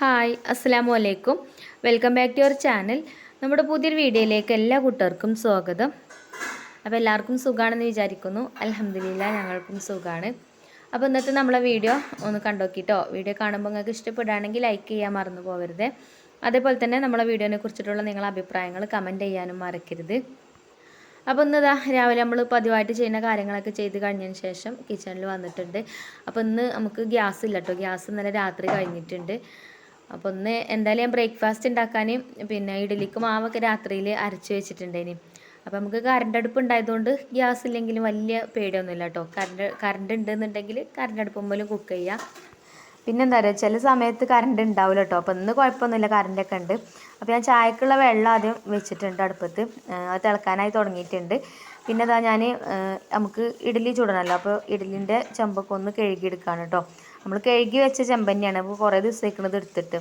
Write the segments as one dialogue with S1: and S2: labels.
S1: Hi അസ്സലാമു അലൈക്കും welcome back to your channel. നമ്മുടെ പുതിയൊരു വീഡിയോയിലേക്ക് എല്ലാ കൂട്ടുകാർക്കും സ്വാഗതം. അപ്പോൾ എല്ലാവർക്കും സുഖമാണെന്ന് വിചാരിക്കുന്നു. അലഹമ്മദില്ല ഞങ്ങൾക്കും സുഖമാണ് അപ്പോൾ ഇന്നത്തെ നമ്മളെ വീഡിയോ ഒന്ന് കണ്ടോക്കിട്ടോ? വീഡിയോ കാണുമ്പോൾ നിങ്ങൾക്ക് ഇഷ്ടപ്പെടുകയാണെങ്കിൽ ലൈക്ക് ചെയ്യാൻ മറന്നു പോകരുത് അതേപോലെ തന്നെ നമ്മളെ വീഡിയോനെ കുറിച്ചിട്ടുള്ള നിങ്ങളുടെ അഭിപ്രായങ്ങൾ കമന്റ് ചെയ്യാനും മറക്കരുത്. അപ്പോൾ ഇന്ന് ഇതാ രാവിലെ നമ്മൾ പതിവായിട്ട് ചെയ്യുന്ന കാര്യങ്ങളൊക്കെ ചെയ്ത് കഴിഞ്ഞതിന് ശേഷം കിച്ചണിൽ വന്നിട്ടുണ്ട്. അപ്പോൾ ഇന്ന് നമുക്ക് ഗ്യാസ് ഇല്ല കേട്ടോ ഗ്യാസ് ഇന്നലെ രാത്രി കഴിഞ്ഞിട്ടുണ്ട്. അപ്പോൾ ഒന്ന് എന്തായാലും ഞാൻ ബ്രേക്ക്ഫാസ്റ്റ് ഉണ്ടാക്കാൻ പിന്നെ ഇഡലിക്ക് മാവൊക്കെ രാത്രിയിൽ അരച്ച് വെച്ചിട്ടുണ്ടേനി. അപ്പോൾ നമുക്ക് കറണ്ട് അടുപ്പ് ഉണ്ടായതുകൊണ്ട് ഗ്യാസ് ഇല്ലെങ്കിലും വലിയ പേടിയൊന്നുമില്ല കേട്ടോ കറണ്ട് കറണ്ട് ഉണ്ടെന്നുണ്ടെങ്കിൽ കറണ്ട് അടുപ്പുമ്പോലും കുക്ക് ചെയ്യാം. പിന്നെന്താ പറയുക ചില സമയത്ത് കറണ്ട് ഉണ്ടാവില്ല കേട്ടോ അപ്പോൾ ഇന്ന് കുഴപ്പമൊന്നുമില്ല കറണ്ടൊക്കെ ഉണ്ട്. അപ്പോൾ ഞാൻ ചായക്കുള്ള വെള്ളം ആദ്യം വെച്ചിട്ടുണ്ട് അടുപ്പത്ത്. അത് തിളക്കാനായി തുടങ്ങിയിട്ടുണ്ട്. പിന്നെ അതാ ഞാൻ നമുക്ക് ഇഡലി ചൂടണമല്ലോ അപ്പോൾ ഇഡലിന്റെ ചെമ്പൊക്കെ ഒന്ന് കഴുകിയെടുക്കുകയാണ് കേട്ടോ നമ്മൾ കഴുകി വെച്ച ചെമ്പന്നെയാണ് അപ്പോൾ കുറേ ദിവസത്തേക്കണത് എടുത്തിട്ട്.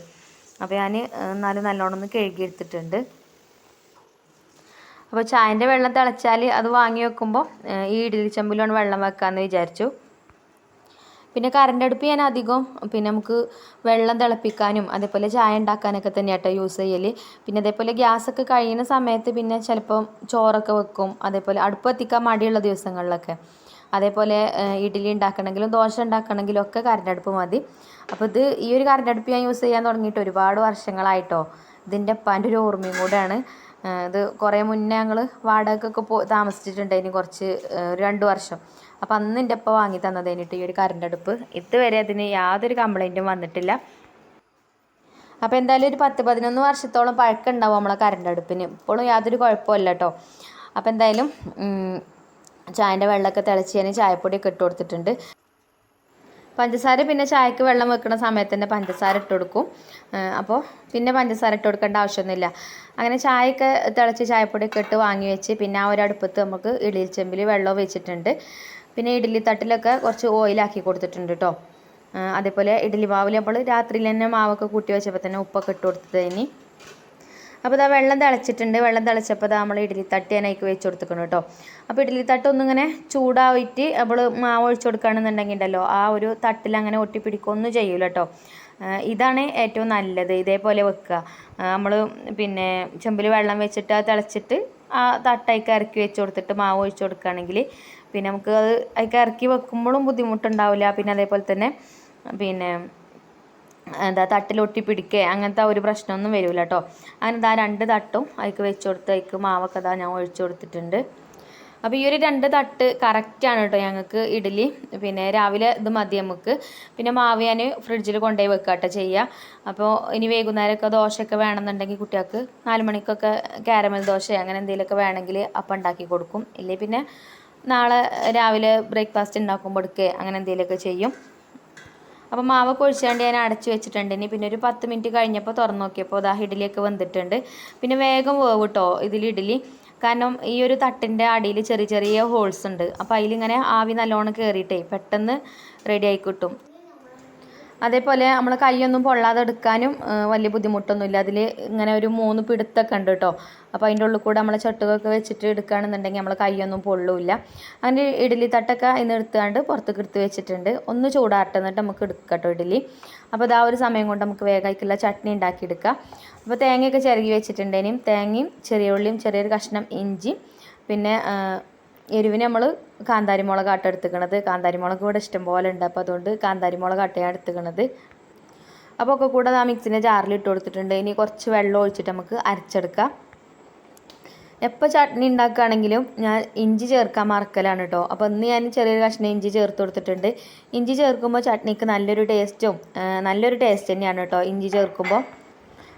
S1: അപ്പോൾ ഞാൻ എന്നാലും നല്ലോണം ഒന്ന് കഴുകി എടുത്തിട്ടുണ്ട്. അപ്പോൾ ചായന്റെ വെള്ളം തിളച്ചാൽ അത് വാങ്ങി വെക്കുമ്പോൾ ഈ ഇഡലി ചെമ്പിലാണ് വെള്ളം വെക്കാമെന്ന് വിചാരിച്ചു. പിന്നെ കറണ്ട് അടുപ്പ് ഞാൻ അധികം പിന്നെ നമുക്ക് വെള്ളം തിളപ്പിക്കാനും അതേപോലെ ചായ ഉണ്ടാക്കാനൊക്കെ തന്നെ ആട്ടോ യൂസ് ചെയ്യൽ പിന്നെ അതേപോലെ ഗ്യാസൊക്കെ കഴിയുന്ന സമയത്ത് പിന്നെ ചിലപ്പം ചോറൊക്കെ വെക്കും. അതേപോലെ അടുപ്പ് എത്തിക്കാൻ മടിയുള്ള ദിവസങ്ങളിലൊക്കെ. അതേപോലെ ഇഡ്ഡലി ഉണ്ടാക്കണമെങ്കിലും ദോശ ഉണ്ടാക്കണമെങ്കിലും ഒക്കെ കറണ്ട് അടുപ്പ് മതി. അപ്പോൾ ഇത് ഈ ഒരു കറണ്ട് അടുപ്പ് ഞാൻ യൂസ് ചെയ്യാൻ തുടങ്ങിയിട്ട് ഒരുപാട് വർഷങ്ങളായിട്ടോ. ഇതിന്റെ അപ്പാന്റെ ഒരു ഓർമ്മയും കൂടെയാണ്. ഇത് കുറേ മുന്നേ ഞങ്ങൾ വാടകയ്ക്കൊക്കെ പോ താമസിച്ചിട്ടുണ്ടായിരുന്നു കുറച്ച് ഒരു രണ്ട് വർഷം. അപ്പം അന്ന് എന്റെ അപ്പം വാങ്ങി തന്നതേനിട്ട് ഈ ഒരു കറണ്ട് അടുപ്പ് ഇതുവരെ അതിന് യാതൊരു കംപ്ലൈന്റും വന്നിട്ടില്ല. അപ്പോൾ എന്തായാലും ഒരു പത്ത് പതിനൊന്ന് വർഷത്തോളം പഴക്കം ഉണ്ടാവും നമ്മളെ കറണ്ട് അടുപ്പിന് ഇപ്പോഴും യാതൊരു കുഴപ്പമില്ല കേട്ടോ. അപ്പോൾ എന്തായാലും ചായന്റെ വെള്ളമൊക്കെ തിളച്ച് ഞാൻ ചായപ്പൊടിയൊക്കെ ഇട്ട് കൊടുത്തിട്ടുണ്ട്. പഞ്ചസാര പിന്നെ ചായക്ക് വെള്ളം വെക്കുന്ന സമയത്ത് തന്നെ പഞ്ചസാര ഇട്ട് കൊടുക്കും. അപ്പോൾ പിന്നെ പഞ്ചസാര ഇട്ട് കൊടുക്കേണ്ട ആവശ്യമൊന്നുമില്ല. അങ്ങനെ ചായയൊക്കെ തിളച്ച് ചായപ്പൊടിയൊക്കെ ഇട്ട് വാങ്ങി വെച്ച് പിന്നെ ആ ഒരു അടുപ്പത്ത് നമുക്ക് ഇഡലി ചെമ്പിൽ വെള്ളം വെച്ചിട്ടുണ്ട്. പിന്നെ ഇഡലി തട്ടിലൊക്കെ കുറച്ച് ഓയിലാക്കി കൊടുത്തിട്ടുണ്ട് കേട്ടോ അതേപോലെ ഇഡലി മാവിൽ നമ്മൾ രാത്രിയിൽ തന്നെ മാവൊക്കെ കൂട്ടി വെച്ചപ്പോൾ തന്നെ ഉപ്പൊക്കെ ഇട്ട് കൊടുത്തത് ഇനി. അപ്പോൾ ഇതാ വെള്ളം തിളച്ചിട്ടുണ്ട്. വെള്ളം തിളച്ചപ്പോൾ ഇതാ നമ്മൾ ഇഡ്ഡലി തട്ടി അതിനേക്ക് വെച്ച് കൊടുത്തിക്കണം കേട്ടോ. അപ്പോൾ ഇഡ്ഡലി തട്ട് ഒന്നിങ്ങനെ ചൂടായിട്ട് നമ്മൾ മാവ് ഒഴിച്ചു കൊടുക്കുകയാണെന്നുണ്ടെങ്കിൽ ഉണ്ടല്ലോ ആ ഒരു തട്ടിൽ അങ്ങനെ ഒട്ടിപ്പിടിക്കുകയൊന്നും ചെയ്യൂല കേട്ടോ. ഇതാണ് ഏറ്റവും നല്ലത്. ഇതേപോലെ വെക്കുക. നമ്മൾ പിന്നെ ചെമ്പിൽ വെള്ളം വെച്ചിട്ട് അത് തിളച്ചിട്ട് ആ തട്ടയ്ക്ക് ഇറക്കി വെച്ച് കൊടുത്തിട്ട് മാവ് ഒഴിച്ചു കൊടുക്കുകയാണെങ്കിൽ പിന്നെ നമുക്ക് അത് അതിക്ക് ഇറക്കി വെക്കുമ്പോഴും ബുദ്ധിമുട്ടുണ്ടാവില്ല. പിന്നെ അതേപോലെ തന്നെ പിന്നെ എന്താ തട്ടിലൊട്ടി പിടിക്കുക അങ്ങനത്തെ ഒരു പ്രശ്നമൊന്നും വരില്ല കേട്ടോ അങ്ങനെ ഇതാ രണ്ട് തട്ടും അതിക്ക് വെച്ച് കൊടുത്ത് അതിക്ക് മാവൊക്കെ ഇതാ ഞാൻ ഒഴിച്ചു കൊടുത്തിട്ടുണ്ട്. അപ്പോൾ ഈ ഒരു രണ്ട് തട്ട് കറക്റ്റാണ് കേട്ടോ ഞങ്ങൾക്ക് ഇഡ്ഡലി പിന്നെ രാവിലെ ഇത് മതി നമുക്ക് പിന്നെ മാവ് ഞാൻ ഫ്രിഡ്ജിൽ കൊണ്ടുപോയി വെക്കുക കേട്ടോ ചെയ്യുക അപ്പോൾ ഇനി വൈകുന്നേരമൊക്കെ ദോശയൊക്കെ വേണമെന്നുണ്ടെങ്കിൽ കുട്ടികൾക്ക് നാല് മണിക്കൊക്കെ കാരമൽ ദോശ അങ്ങനെ എന്തെങ്കിലുമൊക്കെ വേണമെങ്കിൽ അപ്പം ഉണ്ടാക്കി കൊടുക്കും. ഇല്ലെങ്കിൽ പിന്നെ നാളെ രാവിലെ ബ്രേക്ക്ഫാസ്റ്റ് ഉണ്ടാക്കുമ്പോൾ എടുക്കുക അങ്ങനെ എന്തെങ്കിലുമൊക്കെ ചെയ്യും. അപ്പോൾ മാവ് ഒഴിച്ചാണ്ട് ഞാൻ അടച്ച് വെച്ചിട്ടുണ്ട്. ഇനി പിന്നെ ഒരു പത്ത് മിനിറ്റ് കഴിഞ്ഞപ്പോൾ തുറന്നു നോക്കിയപ്പോൾ ദാ ഇഡ്ഡലിയൊക്കെ വന്നിട്ടുണ്ട് പിന്നെ വേഗം വേവ് കേട്ടോ ഇതിൽ ഇഡ്ഡലി. കാരണം ഈ ഒരു തട്ടിന്റെ അടിയിൽ ചെറിയ ചെറിയ ഹോൾസ് ഉണ്ട്. അപ്പോൾ അതിലിങ്ങനെ ആവി നല്ലോണം കയറിയിട്ടേ പെട്ടെന്ന് റെഡി ആയി കിട്ടും. അതേപോലെ നമ്മൾ കൈയൊന്നും പൊള്ളാതെ എടുക്കാനും വലിയ ബുദ്ധിമുട്ടൊന്നുമില്ല. അതിൽ ഇങ്ങനെ ഒരു മൂന്ന് പിടുത്തൊക്കെ ഉണ്ട് കേട്ടോ അപ്പോൾ അതിന്റെ ഉള്ളിൽ കൂടെ നമ്മൾ ചട്ടുകൊക്കെ വെച്ചിട്ട് എടുക്കുകയാണെന്നുണ്ടെങ്കിൽ നമ്മൾ കൈയൊന്നും പൊള്ളില്ല. അങ്ങനെ ഇഡ്ഡലി തട്ടൊക്കെ ഇന്ന് എടുത്തുകൊണ്ട് പുറത്തേക്ക് എടുത്ത് വെച്ചിട്ടുണ്ട്. ഒന്ന് ചൂടാട്ടുന്നിട്ട് നമുക്ക് എടുക്കാം കേട്ടോ ഇഡ്ഡലി അപ്പോൾ ഇതാ ഒരു സമയം കൊണ്ട് നമുക്ക് വേഗമായിട്ടുള്ള ചട്നി ഉണ്ടാക്കിയെടുക്കാം അപ്പോൾ തേങ്ങയൊക്കെ ചിരകി വെച്ചിട്ടുണ്ടേനും തേങ്ങയും ചെറിയ ഉള്ളിയും ചെറിയൊരു കഷ്ണം ഇഞ്ചി പിന്നെ എരിവിന് നമ്മൾ കാന്താരി ആട്ട എടുത്തുക്കണത്. കാന്താരി മുളക് ഇവിടെ ഇഷ്ടം പോലെ ഉണ്ട്. അപ്പോൾ അതുകൊണ്ട് കാന്താരി മുളകാട്ടയാണ് എടുത്തുക്കണത്. അപ്പോൾ ഒക്കെ കൂടെ ആ മിക്സിന്റെ ജാറിൽ ഇട്ട് കൊടുത്തിട്ടുണ്ട്. ഇനി കുറച്ച് വെള്ളം ഒഴിച്ചിട്ട് നമുക്ക് അരച്ചെടുക്കാം. എപ്പോൾ ചട്നി ഉണ്ടാക്കുകയാണെങ്കിലും ഞാൻ ഇഞ്ചി ചേർക്കാൻ മറക്കലാണ് കേട്ടോ അപ്പോൾ ഇന്ന് ഞാൻ ചെറിയൊരു കഷ്ണം ഇഞ്ചി ചേർത്ത് കൊടുത്തിട്ടുണ്ട്. ഇഞ്ചി ചേർക്കുമ്പോൾ ചട്നിക്ക് നല്ലൊരു ടേസ്റ്റും നല്ലൊരു ടേസ്റ്റ് തന്നെയാണ് കേട്ടോ ഇഞ്ചി ചേർക്കുമ്പോൾ.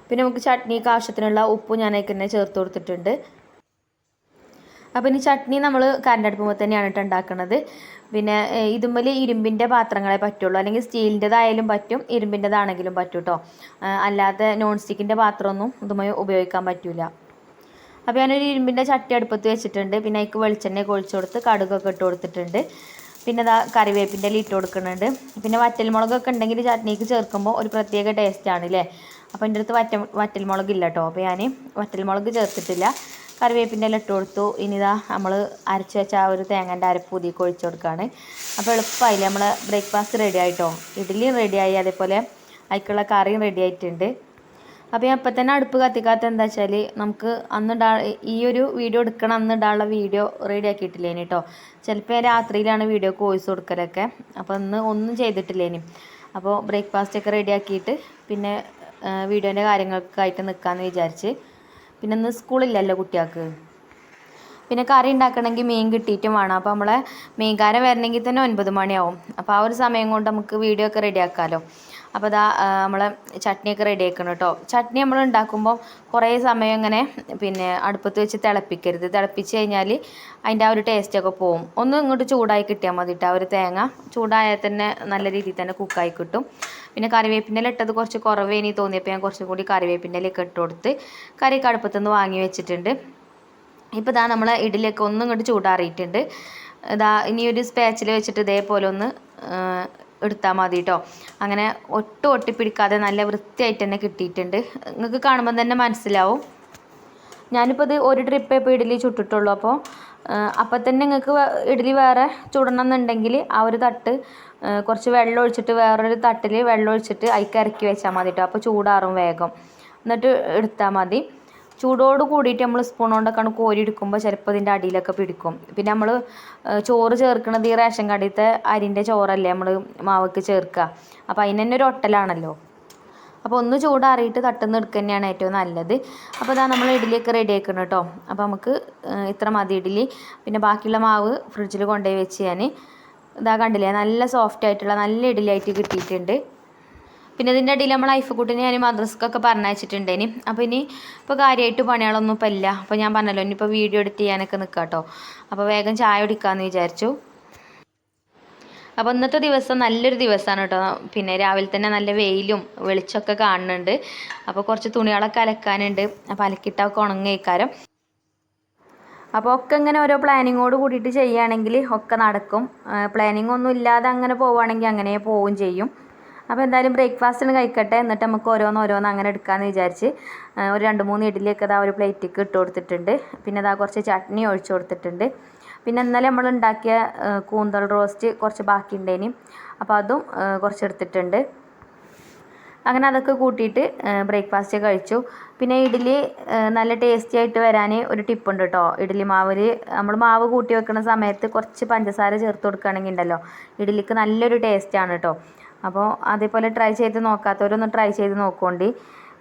S1: പിന്നെ നമുക്ക് ചട്നിക്ക് ആവശ്യത്തിനുള്ള ഉപ്പും ഞാനൊക്കെ തന്നെ ചേർത്ത് കൊടുത്തിട്ടുണ്ട്. അപ്പോൾ ഇനി ചട്നി നമ്മൾ കരണ്ടടുപ്പുമ്പോൾ തന്നെയാണ് കേട്ടോ ഉണ്ടാക്കുന്നത് പിന്നെ ഇതുമ്മൽ ഇരുമ്പിന്റെ പാത്രങ്ങളെ പറ്റുള്ളൂ. അല്ലെങ്കിൽ സ്റ്റീലിന്റെതായാലും പറ്റും ഇരുമ്പിന്റെതാണെങ്കിലും പറ്റും കേട്ടോ അല്ലാതെ നോൺ സ്റ്റിക്കിന്റെ പാത്രമൊന്നും ഇതുമായി ഉപയോഗിക്കാൻ പറ്റില്ല അപ്പോൾ ഞാനൊരു ഇരുമ്പിന്റെ ചട്ടി അടുപ്പത്ത് വെച്ചിട്ടുണ്ട്. പിന്നെ അതിക്ക് വെളിച്ചെണ്ണ ഒഴിച്ച് കൊടുത്ത് കടുകൊക്കെ ഇട്ട് കൊടുത്തിട്ടുണ്ട്. പിന്നെ ഇതാ കറിവേപ്പിന്റെ ഇട്ട് കൊടുക്കുന്നുണ്ട്. പിന്നെ വറ്റൽമുളകൊക്കെ ഉണ്ടെങ്കിൽ ചട്നിക്ക് ചേർക്കുമ്പോൾ ഒരു പ്രത്യേക ടേസ്റ്റാണ് അല്ലേ അപ്പോൾ എന്റെ അടുത്ത് വറ്റ വറ്റൽമുളക് ഇല്ല കേട്ടോ അപ്പോൾ ഞാൻ വറ്റൽമുളക് ചേർത്തിട്ടില്ല. കറിവേപ്പിന്റെ ഇല ഇട്ട് കൊടുത്തു. ഇനി ഇതാ നമ്മൾ അരച്ച് വെച്ച ആ ഒരു തേങ്ങന്റെ അരപ്പ് പുതിയൊക്കെ ഒഴിച്ചു കൊടുക്കുകയാണ് അപ്പോൾ എളുപ്പമായില്ലേ? നമ്മൾ ബ്രേക്ക്ഫാസ്റ്റ് റെഡി ആയിട്ടോ? ഇഡ്ഡലി റെഡിയായി അതേപോലെ അതിക്കുള്ള കറിയും റെഡി ആയിട്ടുണ്ട്. അപ്പോൾ ഞാൻ ഇപ്പം തന്നെ അടുപ്പ് കത്തിക്കാത്ത എന്താ വെച്ചാൽ നമുക്ക് അന്ന് ഡാ ഈ ഒരു വീഡിയോ എടുക്കണം അന്ന് ഇടാനുള്ള വീഡിയോ റെഡി ആക്കിയിട്ടില്ലേനി കേട്ടോ ചിലപ്പോൾ ഞാൻ രാത്രിയിലാണ് വീഡിയോ കോഴ്സ് കൊടുക്കലൊക്കെ. അപ്പോൾ ഇന്ന് ഒന്നും ചെയ്തിട്ടില്ലേനി. അപ്പോൾ ബ്രേക്ക്ഫാസ്റ്റ് ഒക്കെ റെഡി ആക്കിയിട്ട് പിന്നെ വീഡിയോന്റെ കാര്യങ്ങൾക്കായിട്ട് നിൽക്കാമെന്ന് വിചാരിച്ച്. പിന്നെ ഇന്ന് സ്കൂളില്ലല്ലോ കുട്ടികൾക്ക്. പിന്നെ കറി ഉണ്ടാക്കണമെങ്കിൽ മീൻ കിട്ടിയിട്ടും വേണം. അപ്പോൾ നമ്മളെ മീൻകാരൻ വരണമെങ്കിൽ തന്നെ ഒൻപത് മണിയാവും. അപ്പോൾ ആ ഒരു സമയം കൊണ്ട് നമുക്ക് വീഡിയോ ഒക്കെ റെഡി ആക്കാമല്ലോ അപ്പോൾ ഇതാ നമ്മളെ ചട്നിയൊക്കെ റെഡി ആക്കണം കേട്ടോ ചട്നി നമ്മൾ ഉണ്ടാക്കുമ്പോൾ കുറേ സമയം ഇങ്ങനെ പിന്നെ അടുപ്പത്ത് വെച്ച് തിളപ്പിക്കരുത്. തിളപ്പിച്ച് കഴിഞ്ഞാൽ അതിന്റെ ആ ഒരു ടേസ്റ്റൊക്കെ പോവും. ഒന്ന് ഇങ്ങോട്ട് ചൂടായി കിട്ടിയാൽ മതി കേട്ടോ ഒരു തേങ്ങ. ചൂടായാൽ തന്നെ നല്ല രീതിയിൽ തന്നെ കുക്കായി കിട്ടും. പിന്നെ കറിവേപ്പിന്റെ ഇട്ടത് കുറച്ച് കുറവേനി തോന്നിയപ്പോൾ ഞാൻ കുറച്ചും കൂടി കറിവേപ്പിന്റെ ഇലയൊക്കെ ഇട്ട് കൊടുത്ത് കറി അടുപ്പത്തുനിന്ന് വാങ്ങി വെച്ചിട്ടുണ്ട്. ഇപ്പോൾ ഇതാ നമ്മളെ ഇഡലിയൊക്കെ ഒന്നും ഇങ്ങോട്ട് ചൂടാറിയിട്ടുണ്ട്. ഇതാ ഇനി ഒരു സ്പാച്ചിൽ വെച്ചിട്ട് ഇതേപോലെ ഒന്ന് എടുത്താൽ മതി കേട്ടോ അങ്ങനെ ഒട്ടും ഒട്ടിപ്പിടിക്കാതെ നല്ല വൃത്തിയായിട്ട് തന്നെ കിട്ടിയിട്ടുണ്ട്. നിങ്ങൾക്ക് കാണുമ്പോൾ തന്നെ മനസ്സിലാവും. ഞാനിപ്പോൾ ഇത് ഒരു ട്രിപ്പേ ഇപ്പോൾ ഇഡലി ചുട്ടിട്ടുള്ളൂ. അപ്പോൾ അപ്പം തന്നെ നിങ്ങൾക്ക് ഇഡ്ഡലി വേറെ ചുടണം എന്നുണ്ടെങ്കിൽ ആ ഒരു തട്ട് കുറച്ച് വെള്ളം ഒഴിച്ചിട്ട് വേറൊരു തട്ടിൽ വെള്ളം ഒഴിച്ചിട്ട് അതിക്ക് വെച്ചാൽ മതി കേട്ടോ അപ്പോൾ ചൂടാറും വേഗം. എന്നിട്ട് എടുത്താൽ മതി. ചൂടോട് കൂടിയിട്ട് നമ്മൾ സ്പൂൺ കൊണ്ടൊക്കെയാണ് കോരി എടുക്കുമ്പോൾ ചിലപ്പോൾ ഇതിന്റെ അടിയിലൊക്കെ പിടിക്കും. പിന്നെ നമ്മൾ ചോറ് ചേർക്കുന്നത് ഈ റേഷൻ കടയിലത്തെ അരിന്റെ ചോറല്ലേ നമ്മൾ മാവക്ക് ചേർക്കുക അപ്പോൾ അതിന് തന്നെ ഒരു ഒട്ടലാണല്ലോ. അപ്പോൾ ഒന്ന് ചൂടാറിയിട്ട് തട്ടുന്ന എടുക്കുക തന്നെയാണ് ഏറ്റവും നല്ലത്. അപ്പോൾ ഇതാ നമ്മൾ ഇഡ്ഡലിയൊക്കെ റെഡി ആക്കണം കേട്ടോ അപ്പോൾ നമുക്ക് ഇത്ര മതി ഇഡ്ഡലി. പിന്നെ ബാക്കിയുള്ള മാവ് ഫ്രിഡ്ജിൽ കൊണ്ടുപോയി വെച്ച് ഞാൻ ഇതാ കണ്ടില്ലേ നല്ല സോഫ്റ്റ് ആയിട്ടുള്ള നല്ല ഇഡ്ഡലി ആയിട്ട് കിട്ടിയിട്ടുണ്ട്. പിന്നെ ഇതിന്റെ ഇടയിൽ നമ്മൾ ഐഫക്കുട്ടിനെ ഞാൻ മദ്രസക്കൊക്കെ പറഞ്ഞയച്ചിട്ടുണ്ടേനി അപ്പോൾ ഇനി ഇപ്പോൾ കാര്യമായിട്ട് പണികളൊന്നും ഇപ്പോൾ ഇല്ല. അപ്പോൾ ഞാൻ പറഞ്ഞല്ലോ ഇനിയിപ്പോൾ വീഡിയോ എഡിറ്റ് ചെയ്യാനൊക്കെ നിൽക്കാം കേട്ടോ അപ്പോൾ വേഗം ചായ കുടിക്കാമെന്ന് വിചാരിച്ചു. അപ്പോൾ ഇന്നത്തെ ദിവസം നല്ലൊരു ദിവസമാണ് കേട്ടോ പിന്നെ രാവിലെ തന്നെ നല്ല വെയിലും വെളിച്ചമൊക്കെ കാണുന്നുണ്ട്. അപ്പോൾ കുറച്ച് തുണികളൊക്കെ അലക്കാനുണ്ട്. അപ്പോൾ അലക്കിയിട്ടൊക്കെ ഉണങ്ങിയേക്കാരം അപ്പോൾ ഒക്കെ ഇങ്ങനെ ഓരോ പ്ലാനിങ്ങോട് കൂടിയിട്ട് ചെയ്യുകയാണെങ്കിൽ ഒക്കെ നടക്കും. പ്ലാനിങ് ഒന്നും ഇല്ലാതെ അങ്ങനെ പോവുകയാണെങ്കിൽ അങ്ങനെ പോവുകയും ചെയ്യും. അപ്പോൾ എന്തായാലും ബ്രേക്ക്ഫാസ്റ്റിന് കഴിക്കട്ടെ. എന്നിട്ട് നമുക്ക് ഓരോന്ന് ഓരോന്ന് അങ്ങനെ എടുക്കാമെന്ന് വിചാരിച്ച് ഒരു രണ്ട് മൂന്ന് ഇഡ്ഡലിയൊക്കെ ഇതാ ഒരു പ്ലേറ്റിക്ക് ഇട്ട് കൊടുത്തിട്ടുണ്ട്. പിന്നെ ഇതാ കുറച്ച് ചട്നി ഒഴിച്ച് കൊടുത്തിട്ടുണ്ട്. പിന്നെ ഇന്നലെ നമ്മൾ ഉണ്ടാക്കിയ കൂന്തൽ റോസ്റ്റ് കുറച്ച് ബാക്കി ഉണ്ടേനി അപ്പോൾ അതും കുറച്ച് എടുത്തിട്ടുണ്ട്. അങ്ങനെ അതൊക്കെ കൂട്ടിയിട്ട് ബ്രേക്ക്ഫാസ്റ്റ് കഴിച്ചു. പിന്നെ ഇഡ്ഡലി നല്ല ടേസ്റ്റി ആയിട്ട് വരാൻ ഒരു ടിപ്പുണ്ട് കേട്ടോ ഇഡ്ഡലി മാവിൽ നമ്മൾ മാവ് കൂട്ടി വെക്കുന്ന സമയത്ത് കുറച്ച് പഞ്ചസാര ചേർത്ത് കൊടുക്കുകയാണെങ്കിൽ ഉണ്ടല്ലോ ഇഡ്ഡലിക്ക് നല്ലൊരു ടേസ്റ്റാണ് കേട്ടോ അപ്പോൾ അതേപോലെ ട്രൈ ചെയ്ത് നോക്കാത്തവരൊന്ന് ട്രൈ ചെയ്ത് നോക്കുകൊണ്ട്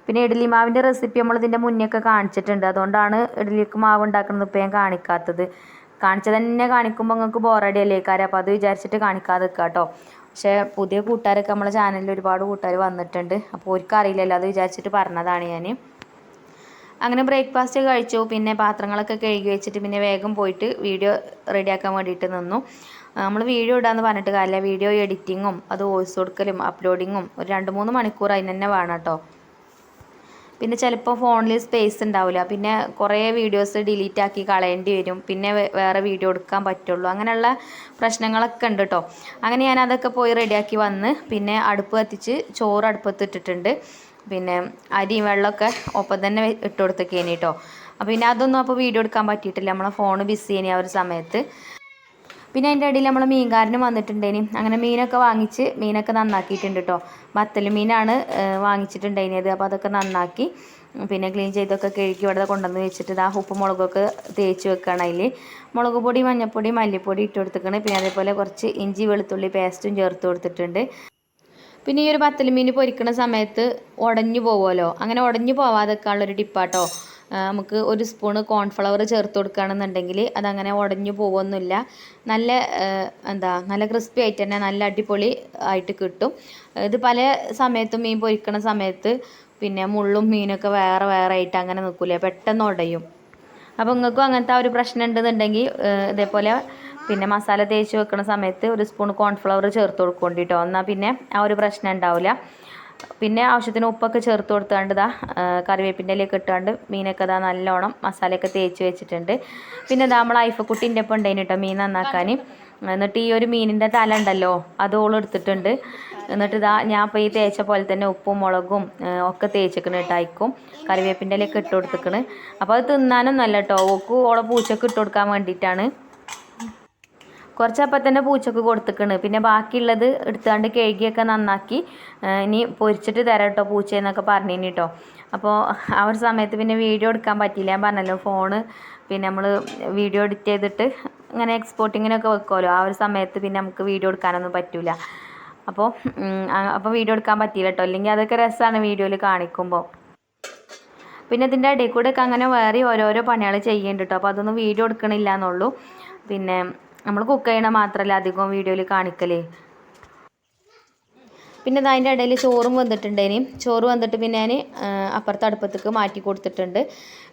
S1: പിന്നെ ഇഡ്ഡലി മാവിന്റെ റെസിപ്പി നമ്മൾ ഇതിന്റെ മുന്നേ ഒക്കെ കാണിച്ചിട്ടുണ്ട്. അതുകൊണ്ടാണ് ഇഡ്ഡലിക്ക് മാവ് ഉണ്ടാക്കുന്നത് ഇപ്പോൾ ഞാൻ കാണിക്കാത്തത്. കാണിച്ചത് തന്നെ കാണിക്കുമ്പോൾ നിങ്ങൾക്ക് ബോറടി അല്ലേ കാര്യം. അപ്പോൾ അത് വിചാരിച്ചിട്ട് കാണിക്കാതെ നിൽക്കുക കേട്ടോ. പക്ഷേ പുതിയ കൂട്ടുകാരൊക്കെ നമ്മളെ ചാനലിൽ ഒരുപാട് കൂട്ടുകാർ വന്നിട്ടുണ്ട്. അപ്പോൾ അവർക്ക് അറിയില്ലല്ലോ. അത് വിചാരിച്ചിട്ട് പറഞ്ഞതാണ് ഞാൻ. അങ്ങനെ ബ്രേക്ക്ഫാസ്റ്റ് കഴിച്ചു. പിന്നെ പാത്രങ്ങളൊക്കെ കഴുകി വെച്ചിട്ട് പിന്നെ വേഗം പോയിട്ട് വീഡിയോ റെഡിയാക്കാൻ വേണ്ടിയിട്ട് നിന്നു. നമ്മൾ വീഡിയോ ഇടാന്ന് പറഞ്ഞിട്ട് കാര്യമില്ല വീഡിയോ എഡിറ്റിങ്ങും അത് വോയിസ് കൊടുക്കലും അപ്ലോഡിങ്ങും ഒരു രണ്ട് മൂന്ന് മണിക്കൂർ അതിന് തന്നെ വേണം കേട്ടോ. പിന്നെ ചിലപ്പോൾ ഫോണിൽ സ്പേസ് ഉണ്ടാവില്ല പിന്നെ കുറേ വീഡിയോസ് ഡിലീറ്റ് ആക്കി കളയേണ്ടി വരും. പിന്നെ വേറെ വീഡിയോ എടുക്കാൻ പറ്റുള്ളൂ. അങ്ങനെയുള്ള പ്രശ്നങ്ങളൊക്കെ ഉണ്ട് കേട്ടോ അങ്ങനെ ഞാൻ അതൊക്കെ പോയി റെഡിയാക്കി വന്ന് പിന്നെ അടുപ്പ് കത്തിച്ച് ചോറ് അടുപ്പത്ത് ഇട്ടിട്ടുണ്ട്. പിന്നെ അരിയും വെള്ളമൊക്കെ ഒപ്പം തന്നെ ഇട്ട് കൊടുത്തേക്കേനി കേട്ടോ അപ്പോൾ പിന്നെ അതൊന്നും അപ്പോൾ വീഡിയോ എടുക്കാൻ പറ്റിയിട്ടില്ല. നമ്മളെ ഫോൺ ബിസി ആ ഒരു സമയത്ത്. പിന്നെ അതിന്റെ ഇടയിൽ നമ്മൾ മീൻകാരന് വന്നിട്ടുണ്ടേനി. അങ്ങനെ മീനൊക്കെ വാങ്ങിച്ച് മീനൊക്കെ നന്നാക്കിയിട്ടുണ്ട് കേട്ടോ വത്തൽ മീനാണ് അത്. അപ്പോൾ അതൊക്കെ നന്നാക്കി പിന്നെ ക്ലീൻ ചെയ്തൊക്കെ കഴുകി ഇവിടെ കൊണ്ടുവന്ന് വെച്ചിട്ട് ഇതാ ഉപ്പ് മുളകൊക്കെ തേച്ച് വെക്കുകയാണ് അതിൽ മുളക് പൊടി മഞ്ഞൾപ്പൊടി മല്ലിപ്പൊടി ഇട്ട് കൊടുത്തിട്ടുണ്ട് പിന്നെ അതേപോലെ കുറച്ച് ഇഞ്ചി വെളുത്തുള്ളി പേസ്റ്റും ചേർത്ത് കൊടുത്തിട്ടുണ്ട്. പിന്നെ ഈ ഒരു പത്തൽ മീൻ പൊരിക്കുന്ന സമയത്ത് ഉടഞ്ഞു പോവുമല്ലോ. അങ്ങനെ ഉടഞ്ഞു പോവാതെക്കാനുള്ളൊരു ടിപ്പാട്ടോ നമുക്ക് ഒരു സ്പൂണ് കോൺഫ്ലവർ ചേർത്ത് കൊടുക്കുകയാണെന്നുണ്ടെങ്കിൽ അതങ്ങനെ ഉടഞ്ഞു പോകുമൊന്നുമില്ല നല്ല എന്താ നല്ല ക്രിസ്പി ആയിട്ട് തന്നെ നല്ല അടിപൊളി ആയിട്ട് കിട്ടും. ഇത് പല സമയത്തും മീൻ പൊരിക്കണ സമയത്ത് പിന്നെ മുള്ളും മീനൊക്കെ വേറെ വേറെ ആയിട്ട് അങ്ങനെ നിൽക്കില്ല പെട്ടെന്ന് ഉടയും. അപ്പോൾ നിങ്ങൾക്കും അങ്ങനത്തെ ഒരു പ്രശ്നം ഉണ്ടെന്നുണ്ടെങ്കിൽ ഇതേപോലെ പിന്നെ മസാല തേച്ച് വെക്കുന്ന സമയത്ത് ഒരു സ്പൂൺ കോൺഫ്ലവർ ചേർത്ത് കൊടുക്കൊണ്ടിട്ടോ എന്നാൽ പിന്നെ ആ ഒരു പ്രശ്നം ഉണ്ടാവില്ല. പിന്നെ ആവശ്യത്തിന് ഉപ്പൊക്കെ ചേർത്ത് കൊടുത്താണ്ട് ഇതാ കറിവേപ്പിന്റെ ഇലയൊക്കെ ഇട്ടാണ്ട് മീനൊക്കെ ഇതാ നല്ലോണം മസാലയൊക്കെ തേച്ച് വെച്ചിട്ടുണ്ട്. പിന്നെ ഇതാ നമ്മൾ ഐഫക്കുട്ടീന്റെ ഒപ്പം ഉണ്ടായിന് കേട്ടോ മീൻ നന്നാക്കാൻ. എന്നിട്ട് ഈ ഒരു മീനിന്റെ തല ഉണ്ടല്ലോ അത് ഓൾ എടുത്തിട്ടുണ്ട്. എന്നിട്ട് ഇതാ ഞാൻ ഇപ്പോൾ ഈ തേച്ച പോലെ തന്നെ ഉപ്പും മുളകും ഒക്കെ തേച്ചിക്കണ് ഇട്ടായിക്കും കറിവേപ്പിന്റെ ഇലയൊക്കെ ഇട്ട് കൊടുത്തിക്കണ്. അപ്പോൾ അത് തിന്നാനും നല്ല കേട്ടോ ഓക്ക് ഓളെ പൂച്ചക്ക് ഇട്ട് കൊടുക്കാൻ വേണ്ടിയിട്ടാണ്. കുറച്ചപ്പം തന്നെ പൂച്ചക്ക് കൊടുത്തിക്കണ്. പിന്നെ ബാക്കിയുള്ളത് എടുത്തുകൊണ്ട് കഴുകിയൊക്കെ നന്നാക്കി ഇനി പൊരിച്ചിട്ട് തരാം കേട്ടോ പൂച്ചയെന്നൊക്കെ പറഞ്ഞിനി കേട്ടോ അപ്പോൾ ആ ഒരു സമയത്ത് പിന്നെ വീഡിയോ എടുക്കാൻ പറ്റിയില്ല. ഞാൻ പറഞ്ഞല്ലോ ഫോണ് പിന്നെ നമ്മൾ വീഡിയോ എഡിറ്റ് ചെയ്തിട്ട് ഇങ്ങനെ എക്സ്പോർട്ടിങ്ങിനൊക്കെ വെക്കുമല്ലോ ആ ഒരു സമയത്ത് പിന്നെ നമുക്ക് വീഡിയോ എടുക്കാനൊന്നും പറ്റില്ല അപ്പോൾ അപ്പോൾ വീഡിയോ എടുക്കാൻ പറ്റിയില്ല കേട്ടോ അല്ലെങ്കിൽ അതൊക്കെ രസമാണ് വീഡിയോയിൽ കാണിക്കുമ്പോൾ പിന്നെ ഇതിന്റെ ഇടയിൽ കൂടെ ഒക്കെ അങ്ങനെ വേറെ ഓരോരോ പണികൾ ചെയ്യുന്നുണ്ട് കേട്ടോ അപ്പോൾ അതൊന്നും വീഡിയോ എടുക്കണില്ല എന്നുള്ളൂ. പിന്നെ നമ്മൾ കുക്ക് ചെയ്യണ മാത്രമല്ല അധികം വീഡിയോയിൽ കാണിക്കലേ? പിന്നെ അതിന്റെ ഇടയിൽ ചോറും വന്നിട്ടുണ്ടേനി ചോറ് വന്നിട്ട് പിന്നെ ഞാൻ അപ്പുറത്തെ അടുപ്പത്തേക്ക് മാറ്റി കൊടുത്തിട്ടുണ്ട്.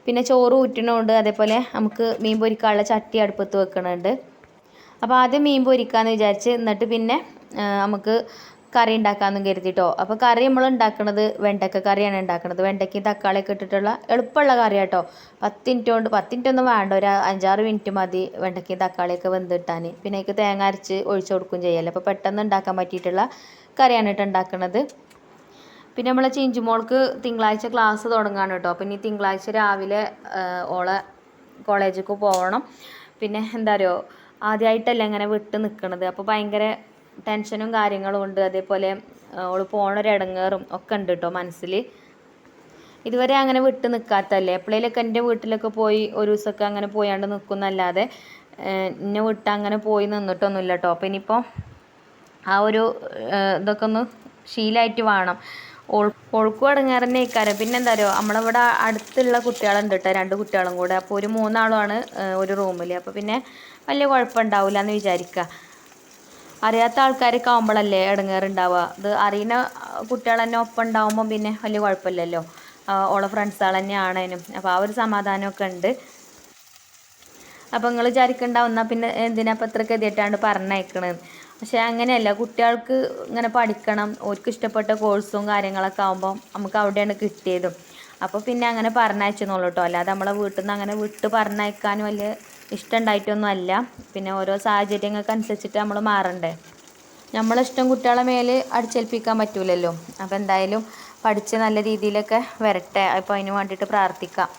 S1: പിന്നെ ചോറ് ഊറ്റണമുണ്ട് അതേപോലെ നമുക്ക് മീൻ പൊരിക്കാനുള്ള ചട്ടി അടുപ്പത്ത് വെക്കണുണ്ട്. അപ്പോൾ ആദ്യം മീൻ പൊരിക്കാമെന്ന് വിചാരിച്ച് എന്നിട്ട് പിന്നെ നമുക്ക് കറി ഉണ്ടാക്കാമെന്നും കരുതിട്ടോ. അപ്പോൾ കറി നമ്മൾ ഉണ്ടാക്കുന്നത് വെണ്ടക്ക കറിയാണ് ഉണ്ടാക്കുന്നത് വെണ്ടയ്ക്കയും തക്കാളിയൊക്കെ ഇട്ടിട്ടുള്ള എളുപ്പമുള്ള കറി കേട്ടോ പത്ത് മിനിറ്റ് കൊണ്ട് പത്ത് മിനിറ്റ് ഒന്നും വേണ്ട. ഒരു അഞ്ചാറ് മിനിറ്റ് മതി വെണ്ടയ്ക്കയും തക്കാളിയൊക്കെ വെന്തിട്ടാൻ പിന്നെ അതിലേക്ക് തേങ്ങ അരച്ച് ഒഴിച്ചു കൊടുക്കുകയും ചെയ്യല്ലേ. അപ്പോൾ പെട്ടെന്ന് ഉണ്ടാക്കാൻ പറ്റിയിട്ടുള്ള കറിയാണ് കേട്ടോ ഉണ്ടാക്കുന്നത് പിന്നെ നമ്മളെ ചിഞ്ചുമോൾക്ക് തിങ്കളാഴ്ച ക്ലാസ് തുടങ്ങാണ് കേട്ടോ. അപ്പം ഇനി തിങ്കളാഴ്ച രാവിലെ ഓളെ കോളേജിലേക്ക് പോകണം പിന്നെ എന്താ പറയുക ആദ്യമായിട്ടല്ല ഇങ്ങനെ വിട്ട് നിൽക്കണത് അപ്പോൾ ഭയങ്കര ടെൻഷനും കാര്യങ്ങളും ഉണ്ട്. അതേപോലെ ആ, ഓൾ പോണൊരു ഇടങ്ങേറും ഒക്കെ ഉണ്ട് കേട്ടോ മനസ്സിൽ ഇതുവരെ അങ്ങനെ വിട്ട് നിൽക്കാത്തല്ലേ എപ്പോഴേലൊക്കെ എന്റെ വീട്ടിലൊക്കെ പോയി ഒരു ദിവസമൊക്കെ അങ്ങനെ പോയാണ്ട് നിൽക്കുന്നല്ലാതെ എന്നെ വിട്ട് അങ്ങനെ പോയി നിന്നിട്ടൊന്നുമില്ല കേട്ടോ അപ്പം ഇനിയിപ്പോൾ ആ ഒരു ഇതൊക്കെ ഒന്ന് ശീലമായിട്ട് വേണം. ഓൾ ഓൾക്കും അടങ്ങാറന്നെ ഇക്കാരം പിന്നെ എന്താ പറയുക നമ്മളിവിടെ അടുത്തുള്ള കുട്ടികളുണ്ട് കേട്ടോ രണ്ട് കുട്ടികളും കൂടെ. അപ്പോൾ ഒരു മൂന്നാളുമാണ് ഒരു റൂമിൽ അപ്പോൾ പിന്നെ വലിയ കുഴപ്പമുണ്ടാവില്ല എന്ന് വിചാരിക്കുക അറിയാത്ത ആൾക്കാരൊക്കെ ആകുമ്പോഴല്ലേ ഇടങ്ങേറുണ്ടാവുക ഇത് അറിയുന്ന കുട്ടികൾ തന്നെ ഒപ്പം ഉണ്ടാവുമ്പോൾ പിന്നെ വലിയ കുഴപ്പമില്ലല്ലോ. ഓളെ ഫ്രണ്ട്സുകൾ തന്നെ ആണേനും അപ്പോൾ ആ ഒരു സമാധാനമൊക്കെ ഉണ്ട്. അപ്പോൾ നിങ്ങൾ വിചാരിക്കണ്ടാവും പിന്നെ എന്തിനാ പത്രക്ക് ഇത്ര ഗതിയായിട്ടാണ്ട് പറഞ്ഞയക്കണത്? പക്ഷേ അങ്ങനെയല്ല കുട്ടികൾക്ക് ഇങ്ങനെ പഠിക്കണം. ഓർക്ക് ഇഷ്ടപ്പെട്ട കോഴ്സും കാര്യങ്ങളൊക്കെ ആകുമ്പോൾ നമുക്ക് അവിടെയാണ് കിട്ടിയതും. അപ്പോൾ പിന്നെ അങ്ങനെ പറഞ്ഞയച്ചെന്നുള്ളൂ കേട്ടോ അല്ലാതെ നമ്മളെ വീട്ടിൽ നിന്ന് അങ്ങനെ വിട്ട് പറഞ്ഞയക്കാൻ വലിയ ഇഷ്ടമുണ്ടായിട്ടൊന്നും അല്ല പിന്നെ ഓരോ സാഹചര്യങ്ങൾക്ക് അനുസരിച്ചിട്ട് നമ്മൾ മാറണ്ടേ. നമ്മളെ ഇഷ്ടം കുട്ടികളെ മേൽ അടിച്ചേൽപ്പിക്കാൻ പറ്റൂലല്ലോ. അപ്പോൾ എന്തായാലും പഠിച്ച് നല്ല രീതിയിലൊക്കെ വരട്ടെ. അപ്പോൾ അതിന് വേണ്ടിയിട്ട് പ്രാർത്ഥിക്കാം.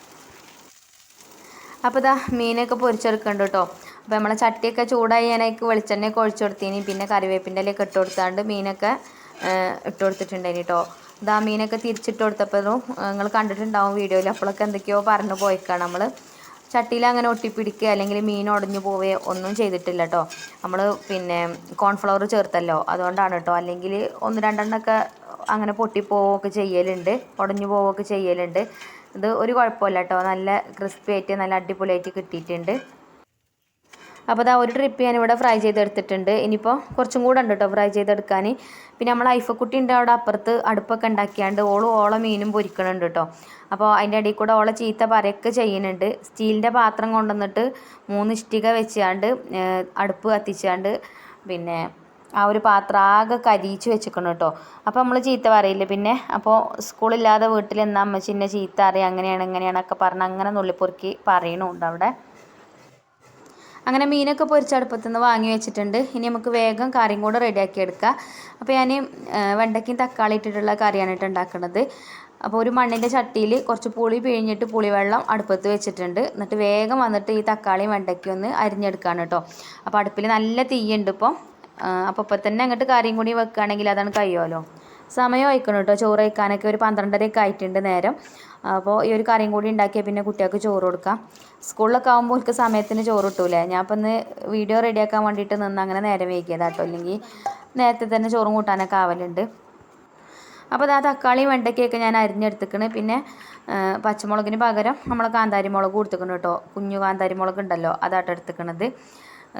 S1: അപ്പോൾ ഇതാ മീനൊക്കെ പൊരിച്ചെടുക്കുന്നുണ്ട് കേട്ടോ അപ്പോൾ നമ്മളെ ചട്ടിയൊക്കെ ചൂടായി ഞാനേക്ക് വെളിച്ചെണ്ണയൊക്കെ ഒഴിച്ചു കൊടുത്തീനി. പിന്നെ കറിവേപ്പിന്റെ ഇലയൊക്കെ ഇട്ട് കൊടുത്താണ്ട് മീനൊക്കെ ഇട്ട് കൊടുത്തിട്ടുണ്ടായിനി കേട്ടോ ഇതാ മീനൊക്കെ തിരിച്ചിട്ട് കൊടുത്തപ്പോഴും നിങ്ങൾ കണ്ടിട്ടുണ്ടാവും വീഡിയോയിൽ അപ്പോഴൊക്കെ എന്തൊക്കെയോ പറഞ്ഞു പോയിക്കാണ് നമ്മൾ ചട്ടിയിൽ അങ്ങനെ ഒട്ടിപ്പിടിക്കുക അല്ലെങ്കിൽ മീൻ ഉടഞ്ഞു പോവുകയോ ഒന്നും ചെയ്തിട്ടില്ല കേട്ടോ നമ്മൾ പിന്നെ കോൺഫ്ലവർ ചേർത്തല്ലോ. അതുകൊണ്ടാണ് കേട്ടോ അല്ലെങ്കിൽ ഒന്ന് രണ്ടെണ്ണമൊക്കെ അങ്ങനെ പൊട്ടിപ്പോവുകയൊക്കെ ചെയ്യലുണ്ട്. ഉടഞ്ഞു പോവുകയൊക്കെ ചെയ്യലുണ്ട്. ഇത് ഒരു കുഴപ്പമില്ല കേട്ടോ നല്ല ക്രിസ്പി ആയിട്ട് നല്ല അടിപൊളിയായിട്ട് കിട്ടിയിട്ടുണ്ട്. അപ്പോൾ അതാ ഒരു ട്രിപ്പ് ഞാനിവിടെ ഫ്രൈ ചെയ്തെടുത്തിട്ടുണ്ട്. ഇനിയിപ്പോൾ കുറച്ചും കൂടെ ഉണ്ട് കേട്ടോ ഫ്രൈ ചെയ്തെടുക്കാൻ പിന്നെ നമ്മൾ ഐഫക്കുട്ടി ഉണ്ട് അവിടെ അപ്പുറത്ത് അടുപ്പൊക്കെ ഉണ്ടാക്കിയാണ്ട് ഓളും ഓളെ മീനും പൊരിക്കണുണ്ട് കേട്ടോ അപ്പോൾ അതിന്റെ ഇടയിൽ കൂടെ ഓളെ ചീത്ത പരക്ക് ചെയ്യുന്നുണ്ട്. സ്റ്റീലിന്റെ പാത്രം കൊണ്ടുവന്നിട്ട് മൂന്ന് ഇഷ്ടിക വെച്ചാണ്ട് അടുപ്പ് കത്തിച്ചാണ്ട് പിന്നെ ആ ഒരു പാത്രം ആകെ കരിയിച്ച് വെച്ചിക്കണം കേട്ടോ അപ്പോൾ നമ്മൾ ചീത്ത പറയില്ല പിന്നെ? അപ്പോൾ സ്കൂളില്ലാതെ വീട്ടിൽ എന്നാ അമ്മച്ചിന്നെ ചീത്ത അറിയാം അങ്ങനെയാണ് ഇങ്ങനെയാണൊക്കെ പറഞ്ഞ് അങ്ങനെ നുള്ളിപ്പൊറുക്കി പറയണുണ്ട് അവിടെ. അങ്ങനെ മീനൊക്കെ പൊരിച്ച അടുപ്പത്തുനിന്ന് വാങ്ങി വെച്ചിട്ടുണ്ട്. ഇനി നമുക്ക് വേഗം കറിയും കൂടെ റെഡിയാക്കി എടുക്കാം. അപ്പോൾ ഞാൻ വെണ്ടയ്ക്കും തക്കാളി ഇട്ടിട്ടുള്ള കറിയാണ് കേട്ടോ ഉണ്ടാക്കുന്നത് അപ്പോൾ ഒരു മണ്ണിന്റെ ചട്ടിയിൽ കുറച്ച് പുളി പിഴിഞ്ഞിട്ട് പുളിവെള്ളം അടുപ്പത്ത് വെച്ചിട്ടുണ്ട്. എന്നിട്ട് വേഗം വന്നിട്ട് ഈ തക്കാളിയും വെണ്ടയ്ക്കും ഒന്ന് അരിഞ്ഞെടുക്കുകയാണ് കേട്ടോ. അപ്പോൾ അടുപ്പിൽ നല്ല തീയുണ്ട് ഇപ്പോൾ അപ്പോൾ ഇപ്പോൾ തന്നെ അങ്ങോട്ട് കറിയും കൂടി വെക്കുകയാണെങ്കിൽ അതാണ് കഴിയുമല്ലോ സമയം വയ്ക്കണം കേട്ടോ. ചോറ് വയ്ക്കാനൊക്കെ ഒരു പന്ത്രണ്ടരയൊക്കെ ആയിട്ടുണ്ട് നേരം. അപ്പോൾ ഈ ഒരു കറിയും കൂടി ഉണ്ടാക്കിയാൽ പിന്നെ കുട്ടികൾക്ക് ചോറ് കൊടുക്കാം. സ്കൂളിലൊക്കെ ആകുമ്പോൾ അവർക്ക് സമയത്തിന് ചോറ് കിട്ടൂലേ? ഞാൻ അപ്പം ഇന്ന് വീഡിയോ റെഡിയാക്കാൻ വേണ്ടിയിട്ട് നിന്ന് അങ്ങനെ നേരം വൈകിയതാട്ടോ അല്ലെങ്കിൽ നേരത്തെ തന്നെ ചോറും കൂട്ടാനൊക്കെ ആവലുണ്ട്. അപ്പോൾ അത് തക്കാളിയും വെണ്ടയ്ക്കൊക്കെ ഞാൻ അരിഞ്ഞെടുത്തിക്കണ്. പിന്നെ പച്ചമുളകിന് പകരം നമ്മൾ കാന്താരി മുളക് കൊടുത്തിക്കണം കേട്ടോ. കുഞ്ഞു കാന്താരി മുളക് ഉണ്ടല്ലോ അതാട്ടോ എടുത്തിക്കണത്.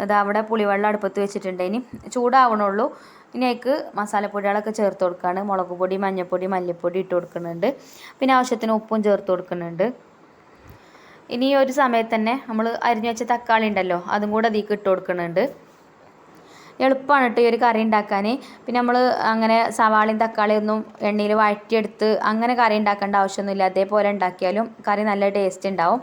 S1: ഇത് അവിടെ പുളിവെള്ളം അടുപ്പത്ത് വെച്ചിട്ടുണ്ട് ഇനി. ചൂടാവണുള്ളൂ. ഇനി അതിക്ക് മസാലപ്പൊടികളൊക്കെ ചേർത്ത് കൊടുക്കുകയാണ് മുളക് പൊടി മഞ്ഞൾപ്പൊടി മല്ലിപ്പൊടി ഇട്ട് കൊടുക്കുന്നുണ്ട്. പിന്നെ ആവശ്യത്തിന് ഉപ്പും ചേർത്ത് കൊടുക്കുന്നുണ്ട്. ഇനി ഒരു സമയത്ത് തന്നെ നമ്മൾ അരിഞ്ഞു വെച്ച തക്കാളി ഉണ്ടല്ലോ അതും കൂടെ അതിലേക്ക് ഇട്ട് കൊടുക്കുന്നുണ്ട്. എളുപ്പമാണ് കേട്ടോ ഈ ഒരു കറി ഉണ്ടാക്കാൻ പിന്നെ നമ്മൾ അങ്ങനെ സവാളയും തക്കാളിയും ഒന്നും എണ്ണയിൽ വഴറ്റിയെടുത്ത് അങ്ങനെ കറി ഉണ്ടാക്കേണ്ട ആവശ്യമൊന്നുമില്ല. അതേപോലെ ഉണ്ടാക്കിയാലും കറി നല്ല ടേസ്റ്റ് ഉണ്ടാവും.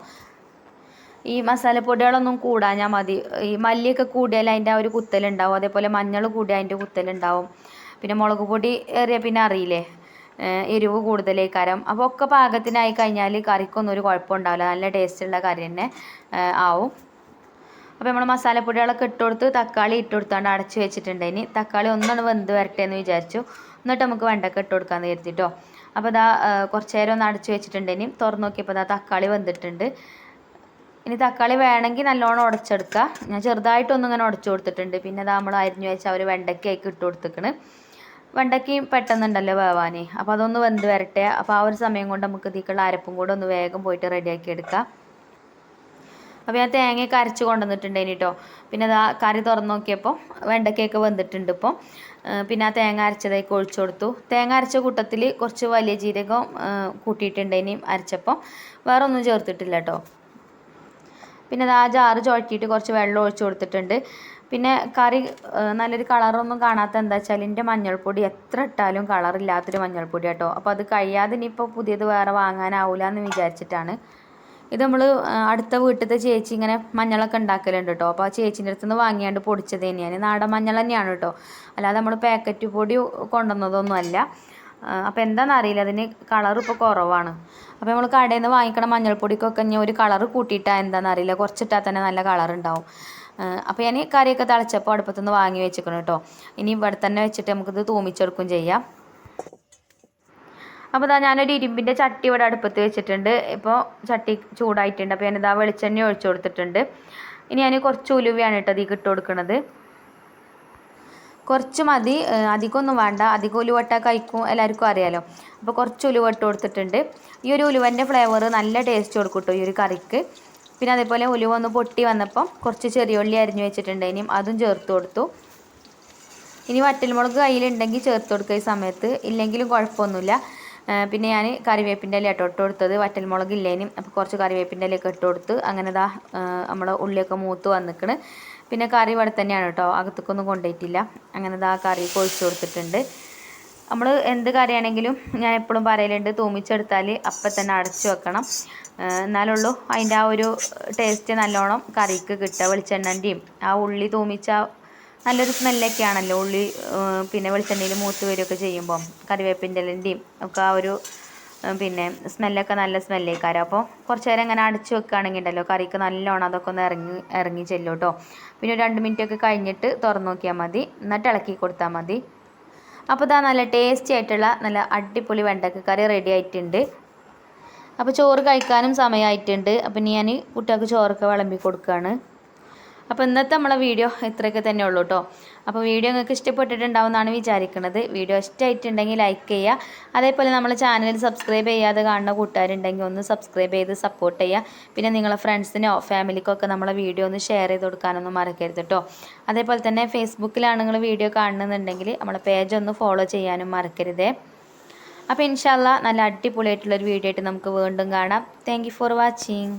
S1: ഈ മസാലപ്പൊടികളൊന്നും കൂടാഞ്ഞാൽ മതി. ഈ മല്ലിയൊക്കെ കൂടിയാൽ അതിന്റെ ആ ഒരു കുത്തലുണ്ടാവും. അതേപോലെ മഞ്ഞൾ കൂടിയാൽ അതിന്റെ കുത്തലുണ്ടാവും. പിന്നെ മുളക് പൊടി ഏറിയ പിന്നെ അറിയില്ലേ? എരിവ് കൂടുതലേ കരം അപ്പോൾ ഒക്കെ പാകത്തിനായി കഴിഞ്ഞാൽ കറിക്കൊന്നും ഒരു കുഴപ്പമുണ്ടാവില്ല. നല്ല ടേസ്റ്റുള്ള കറി തന്നെ ആവും. അപ്പോൾ നമ്മൾ മസാലപ്പൊടികളൊക്കെ ഇട്ട് കൊടുത്ത് തക്കാളി ഇട്ട് കൊടുത്താണ്ട് അടച്ച് വെച്ചിട്ടുണ്ട്. ഇനി തക്കാളി ഒന്നാണ് വെന്ത് വരട്ടെ എന്ന് വിചാരിച്ചു. എന്നിട്ട് നമുക്ക് വെണ്ടക്ക ഇട്ട് കൊടുക്കാമെന്ന് കരുതിട്ടോ. അപ്പോൾ ഇതാ കുറച്ച് നേരം ഒന്ന് അടച്ച് വെച്ചിട്ടുണ്ട്. ഇനി തുറന്ന് നോക്കിയപ്പോൾ ഇതാ തക്കാളി വെന്തിട്ടുണ്ട്. ഇനി തക്കാളി വേണമെങ്കിൽ നല്ലോണം ഉടച്ചെടുക്കുക ഞാൻ ചെറുതായിട്ടൊന്നും ഇങ്ങനെ ഉടച്ചു കൊടുത്തിട്ടുണ്ട്. പിന്നെ ഇതാ നമ്മൾ അരിഞ്ഞു വെച്ചാൽ അവർ വെണ്ടയ്ക്കായിട്ട് ഇട്ട് കൊടുത്തിക്കണ്. വെണ്ടയ്ക്ക് പെട്ടെന്നുണ്ടല്ലോ വേവാൻ അപ്പോൾ അതൊന്ന് വെന്ത് വരട്ടെ. അപ്പോൾ ആ ഒരു സമയം കൊണ്ട് നമുക്ക് ഇതിക്കുള്ള അരപ്പും കൂടെ ഒന്ന് വേഗം പോയിട്ട് റെഡിയാക്കി എടുക്കാം. അപ്പോൾ ഞാൻ തേങ്ങയൊക്കെ അരച്ച് കൊണ്ടുവന്നിട്ടുണ്ടേനി കേട്ടോ പിന്നെ അതാ കറി തുറന്ന് നോക്കിയപ്പോൾ വെണ്ടക്കയൊക്കെ വന്നിട്ടുണ്ട് ഇപ്പോൾ പിന്നെ ആ തേങ്ങ അരച്ചതായി ഒഴിച്ചു കൊടുത്തു. തേങ്ങ അരച്ച കൂട്ടത്തിൽ കുറച്ച് വലിയ ജീരകം കൂട്ടിയിട്ടുണ്ടേനി അരച്ചപ്പോൾ വേറെ ഒന്നും ചേർത്തിട്ടില്ല കേട്ടോ പിന്നെ അത് ജാറ് ചുഴറ്റിയിട്ട് കുറച്ച് വെള്ളം ഒഴിച്ചു കൊടുത്തിട്ടുണ്ട്. പിന്നെ കറി നല്ലൊരു കളറൊന്നും കാണാത്ത എന്താ വെച്ചാൽ എന്റെ മഞ്ഞൾപ്പൊടി എത്ര ഇട്ടാലും കളറില്ലാത്തൊരു മഞ്ഞൾപ്പൊടി കേട്ടോ അപ്പോൾ അത് കഴിയാതെ ഇനിയിപ്പോൾ പുതിയത് വേറെ വാങ്ങാനാവില്ല എന്ന് വിചാരിച്ചിട്ടാണ്. ഇത് നമ്മൾ അടുത്ത വീട്ടിലത്തെ ചേച്ചി ഇങ്ങനെ മഞ്ഞളൊക്കെ ഉണ്ടാക്കലുണ്ട് കേട്ടോ അപ്പോൾ ആ ചേച്ചീന്റെ അടുത്ത് നിന്ന് വാങ്ങിയാണ്ട് പൊടിച്ചത് തന്നെയാണ് നാടൻ മഞ്ഞൾ തന്നെയാണ് കേട്ടോ അല്ലാതെ നമ്മൾ പാക്കറ്റ് പൊടി കൊണ്ടുവന്നതൊന്നും അല്ല. അപ്പോൾ എന്താണെന്ന് അറിയില്ല. അതിന് കളർ ഇപ്പോൾ കുറവാണ്. അപ്പോൾ നമ്മൾ കടയിൽ നിന്ന് വാങ്ങിക്കണ മഞ്ഞൾപ്പൊടിക്കൊക്കെ ഇനി ഒരു കളർ കൂട്ടിയിട്ടാൽ എന്താണെന്ന് അറിയില്ല. കുറച്ചിട്ടാൽ തന്നെ നല്ല കളർ ഉണ്ടാവും അപ്പോൾ ഞാൻ കറിയൊക്കെ തിളച്ചപ്പോൾ അടുപ്പത്തുനിന്ന് വാങ്ങി വെച്ചിരിക്കണം കേട്ടോ ഇനി ഇവിടെ തന്നെ വെച്ചിട്ട് നമുക്കിത് തൂമിച്ചെടുക്കും ചെയ്യാം. അപ്പോൾ ഇതാ ഞാനൊരു ഇരുമ്പിന്റെ ചട്ടി ഇവിടെ അടുപ്പത്ത് വെച്ചിട്ടുണ്ട്. ഇപ്പോൾ ചട്ടി ചൂടായിട്ടുണ്ട്. അപ്പോൾ ഞാനിതാ വെളിച്ചെണ്ണ ഒഴിച്ചു കൊടുത്തിട്ടുണ്ട്. ഇനി ഞാൻ കുറച്ച് ഉലുവയാണ് കേട്ടോ അതിൽ ഇട്ട് കൊടുക്കുന്നത് കുറച്ച് മതി. അധികമൊന്നും വേണ്ട. അധികം ഉലുവട്ട കഴിക്കും. എല്ലാവർക്കും അറിയാലോ. അപ്പോൾ കുറച്ച് ഉലുവ ഇട്ട് കൊടുത്തിട്ടുണ്ട്. ഈ ഒരു ഉലുവന്റെ ഫ്ലേവർ നല്ല ടേസ്റ്റ് കൊടുക്കും ഈ ഒരു കറിക്ക്. പിന്നെ അതേപോലെ ഉലുവ ഒന്ന് പൊട്ടി വന്നപ്പം കുറച്ച് ചെറിയ ഉള്ളി അരിഞ്ഞു വെച്ചിട്ടുണ്ട്. ഇനിയും അതും ചേർത്ത് കൊടുത്തു. ഇനി വറ്റൽമുളക് കയ്യിലുണ്ടെങ്കിൽ ചേർത്ത് കൊടുക്കുക ഈ സമയത്ത്. ഇല്ലെങ്കിലും കുഴപ്പമൊന്നുമില്ല. പിന്നെ ഞാൻ കറിവേപ്പിന്റെ ഇല ഇട്ട് കൊടുത്തത് വറ്റൽമുളക് ഇല്ലേനും അപ്പോൾ കുറച്ച് കറിവേപ്പിന്റെ ഇലയൊക്കെ ഇട്ട് കൊടുത്ത് അങ്ങനെ ഇതാ നമ്മൾ ഉള്ളിയൊക്കെ മൂത്ത് വന്നിക്കണ്. പിന്നെ കറി ഇവിടെ തന്നെയാണ് കേട്ടോ. അകത്തേക്കൊന്നും കൊണ്ടുപോയിട്ടില്ല. അങ്ങനെ ഇതാ കറി കൊഴിച്ച് കൊടുത്തിട്ടുണ്ട്. നമ്മൾ എന്ത് കറിയാണെങ്കിലും ഞാൻ എപ്പോഴും പറയലുണ്ട് തൂമിച്ചെടുത്താൽ അപ്പം തന്നെ അടച്ചു വെക്കണം. എന്നാലുള്ളൂ അതിന്റെ ആ ഒരു ടേസ്റ്റ് നല്ലോണം കറിക്ക് കിട്ടുക. വെളിച്ചെണ്ണന്റെയും ആ ഉള്ളി തൂമിച്ച നല്ലൊരു സ്മെല്ലൊക്കെ ആണല്ലോ ഉള്ളി പിന്നെ വെളിച്ചെണ്ണയിൽ മൂത്ത് വരികയൊക്കെ ചെയ്യുമ്പം കറിവേപ്പിന്റെ ഇലന്റെയും ഒക്കെ ആ ഒരു പിന്നെ സ്മെല്ലൊക്കെ നല്ല സ്മെല്ലേക്കാരം. അപ്പോൾ കുറച്ച് നേരം ഇങ്ങനെ അടച്ച് വെക്കുകയാണെങ്കിൽ ഉണ്ടല്ലോ കറിക്ക് നല്ലോണം അതൊക്കെ ഒന്ന് ഇറങ്ങി ഇറങ്ങി ചെല്ലും കേട്ടോ പിന്നെ ഒരു രണ്ട് മിനിറ്റ് ഒക്കെ കഴിഞ്ഞിട്ട് തുറന്നു നോക്കിയാൽ മതി. എന്നിട്ട് ഇളക്കി കൊടുത്താൽ മതി. അപ്പോൾ ഇതാ നല്ല ടേസ്റ്റി ആയിട്ടുള്ള നല്ല അടിപൊളി വെണ്ടക്ക കറി റെഡി ആയിട്ടുണ്ട്. അപ്പോൾ ചോറ് കഴിക്കാനും സമയമായിട്ടുണ്ട് അപ്പം ഞാൻ കുട്ടികൾക്ക് ചോറൊക്കെ വിളമ്പി കൊടുക്കുകയാണ് അപ്പോൾ ഇന്നത്തെ നമ്മളെ വീഡിയോ ഇത്രയൊക്കെ തന്നെ ഉള്ളൂ കേട്ടോ അപ്പോൾ വീഡിയോ നിങ്ങൾക്ക് ഇഷ്ടപ്പെട്ടിട്ടുണ്ടാവുമെന്നാണ് വിചാരിക്കുന്നത് വീഡിയോ ഇഷ്ടമായിട്ടുണ്ടെങ്കിൽ ലൈക്ക് ചെയ്യുക. അതേപോലെ നമ്മളെ ചാനൽ സബ്സ്ക്രൈബ് ചെയ്യാതെ കാണുന്ന കൂട്ടുകാരുണ്ടെങ്കിൽ ഒന്ന് സബ്സ്ക്രൈബ് ചെയ്ത് സപ്പോർട്ട് ചെയ്യുക. പിന്നെ നിങ്ങളെ ഫ്രണ്ട്സിനോ ഫാമിലിക്കൊക്കെ നമ്മളെ വീഡിയോ ഒന്ന് ഷെയർ ചെയ്ത് കൊടുക്കാനൊന്നും മറക്കരുത് കേട്ടോ അതേപോലെ തന്നെ ഫേസ്ബുക്കിലാണ് നിങ്ങൾ വീഡിയോ കാണുന്നുണ്ടെങ്കിൽ നമ്മളെ പേജ് ഒന്ന് ഫോളോ ചെയ്യാനും മറക്കരുതേ. അപ്പോൾ ഇൻഷാല്ല നല്ല അടിപൊളിയായിട്ടുള്ളൊരു വീഡിയോ ആയിട്ട് നമുക്ക് വീണ്ടും കാണാം. Thank for watching